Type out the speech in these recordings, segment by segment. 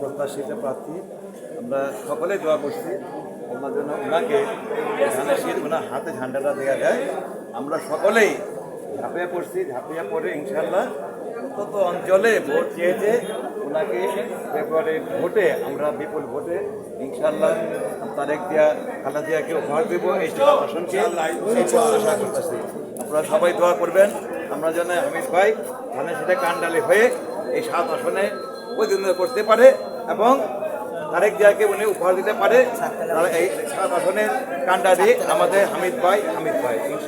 প্রত্যাশিত প্রার্থী, আমরা সকলে দোয়া করছি। ওনার জন্য ওনাকে ওনার হাতে ঝান্ডাটা দেওয়া যায়। আমরা সকলেই ঝাঁপিয়ে পড়ছি ঝাঁপিয়ে পড়ে ইনশাল্লাহ তত অঞ্চলে ভোট চেয়েছে, ওনাকে ফেব্রুয়ারি ভোটে, আমরা বিপুল ভোটে ইনশাল্লাহ তারেক দিয়া খালা দিয়াকে উপহার দেব এই এই প্রত্যাশা করতেছি। আপনারা সবাই দোয়া করবেন। আমরা যেন হামিদ ভাই ধানের সাথে কান্ডালি হয়ে এই সাত আসনে প্রতিদ্বন্দ্বিতা করতে পারে এবং তারেক জিয়াকে উনি উপহার দিতে পারে। তারা এই সাত আসনের কান্ডারি আমাদের হামিদ ভাই হামিদ ভাই হামিদ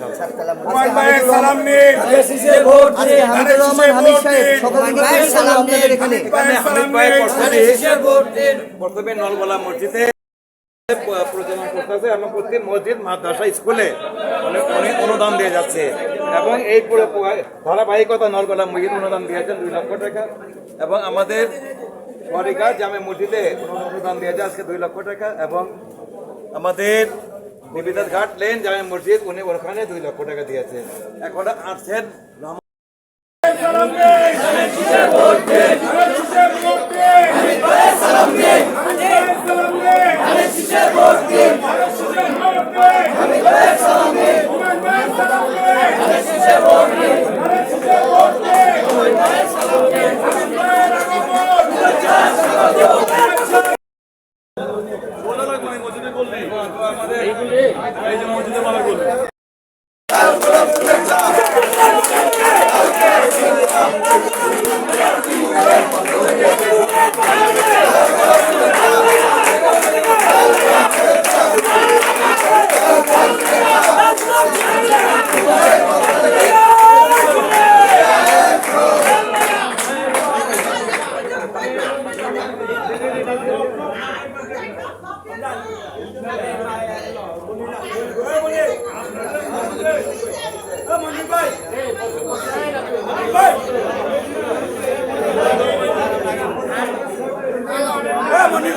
প্রথমে নলগোলা মসজিদে প্রচলন করতেছে এবং প্রতি মসজিদ মাদ্রাসা স্কুলে অনেক অনেক অনুদান দিয়ে যাচ্ছে। এবং এই পুরো ধারাবাহিকতা নলগোলা মসজিদ অনুদান দিয়েছেন দুই লক্ষ টাকা। এবং আমাদের সরিকা জামে মসজিদে অনুদান দিয়েছে আজকে দুই লক্ষ টাকা এবং আমাদের নিবেদিত ঘাট লেন জামে মসজিদ উনি ওখানে দুই লক্ষ টাকা দিয়েছেন এখন আসছেন Brasil!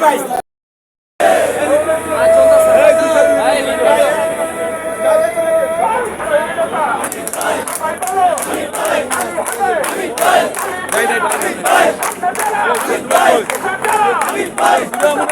Vai, vai, vai, vai.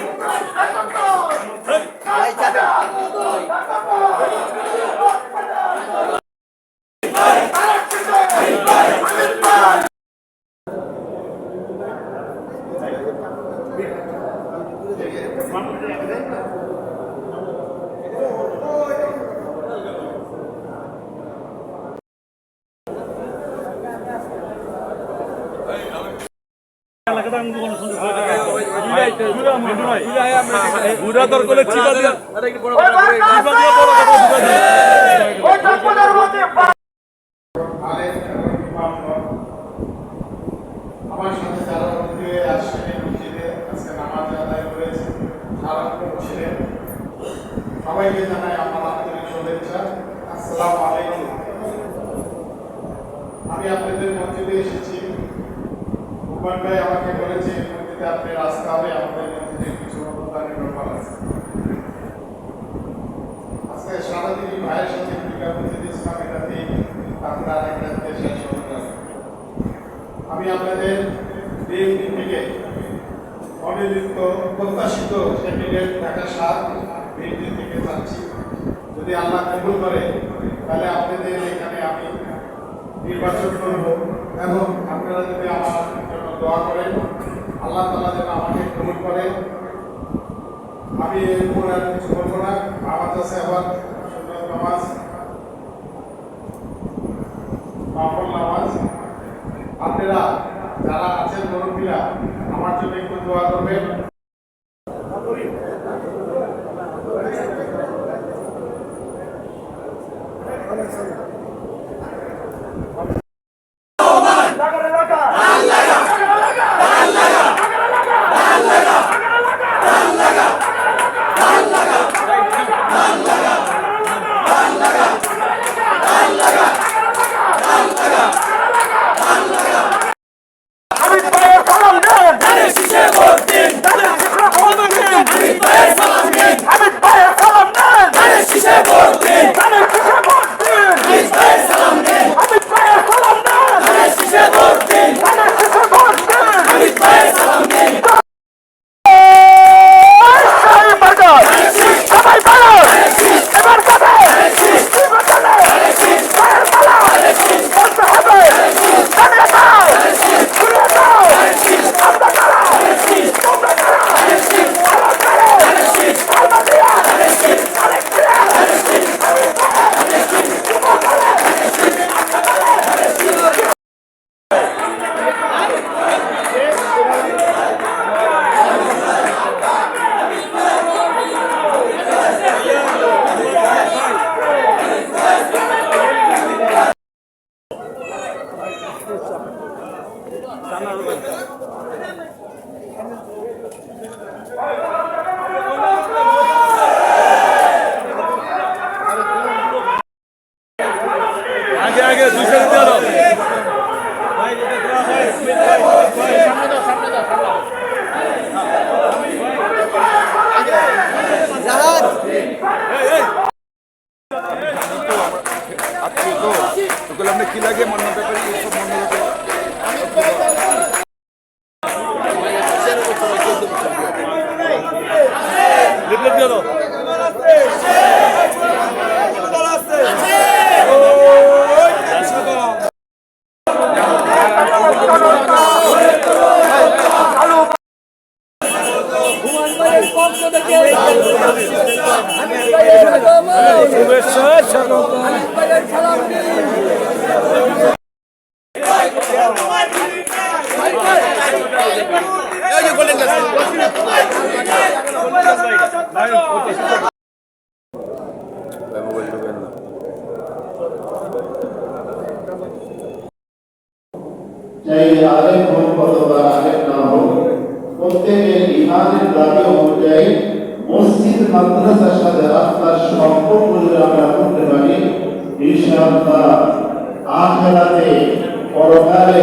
Right. ঘুরা দর করে চিপা দিয়া চিপা দিয়া বড় কথা ঢুকা দিয়া আমার সাথে যারা মন্দিরে আসছেন মসজিদে আজকে নামাজ আদায় করেছে সারাক্ষণ ছিলেন সবাইকে জানাই আমার আন্তরিক শুভেচ্ছা। আসসালামু আলাইকুম। আমি আপনাদের মসজিদে এসেছি। ভাই আমাকে বলেছে মসজিদে আপনি রাস্তা হবে আমাদের মসজিদে কিছু অনুদানের ব্যাপার আছে আজকে সারাদিনই ভাইয়ের সাথে দুইটা মসজিদ ইসলাম এটাতেই আপনার একটা দেশের সরকার আমি আপনাদের থেকে অনির্দিষ্ট প্রত্যাশিত ক্যান্ডিডেট ঢাকা সাত বিএনপি থেকে চাচ্ছি যদি আল্লাহ কবুল করে, তাহলে আপনাদের এখানে আমি নির্বাচন করব এবং আপনারা যদি আমার জন্য দোয়া করেন, আল্লাহ তালা যেন আমাকে কবুল করে। আমি এরপর আর কিছু বলব না। নামাজ আছে আবার নামাজ নামাজ। আপনারা যারা আছেন মুরব্বীরা আমার জন্য একটু দোয়া করবেন আগে আগে দুইশো দিয়ে দাও জাহাজ আজকে তো তোকে আমরা কি লাগে মনে ব্যাপারে ব্যাপারে লিফলেট দিয়ে দাও শুভেচ্ছা চাই আলেম হোক অথবা আলেম না হোক প্রত্যেকের ইমানের দাবি অনুযায়ী মসজিদ মাদ্রাসার সাথে আপনার সম্পর্কগুলো আমরা করতে পারি ইনশাআল্লাহ আখেরাতে পরকালে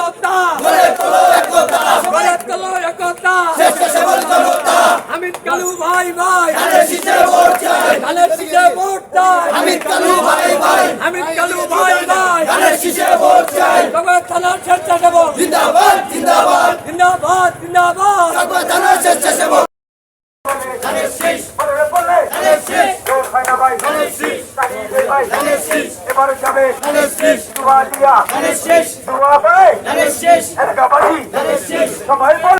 একতা। ভারত কালো একতা। অমিত কালু ভাই ভাই। ধানের শীষে ভোট চাই। অমিত কালু ভাই ভাই। অমিত কালু ভাই ভাই। ধানের শীষে ভোট চাই। জগৎ থানার চর্চা দেব জিন্দাবাদ জিন্দাবাদ। জিন্দাবাদ জিন্দাবাদ। জগৎ থানার চর্চা ফাইনা ভাই তাহিদে ভাই এবারে যাবে দুয়া দিয়া দুয়া ভাই এলাকাবাসী। সবাই বল।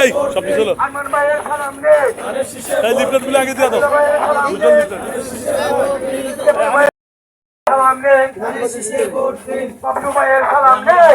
এই সব কিছু হলো। এই লিফলেটগুলো আগে দিয়ে দাও। সালাম নেই বাবলু ভাইয়ের সালাম নেই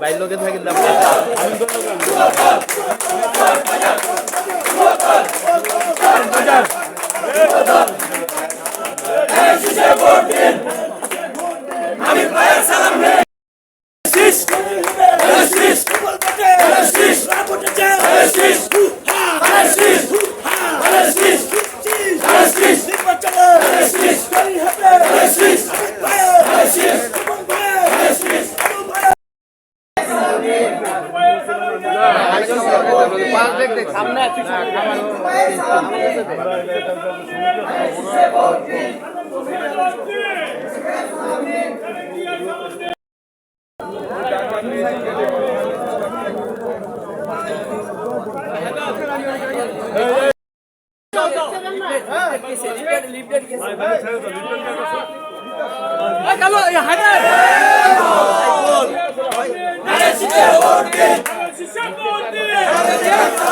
বাইর লোকে থাকি দাম লিফলেট গেছে এই কালো এই হায়দার আরে শিশে ভোট দিন শিশে ভোট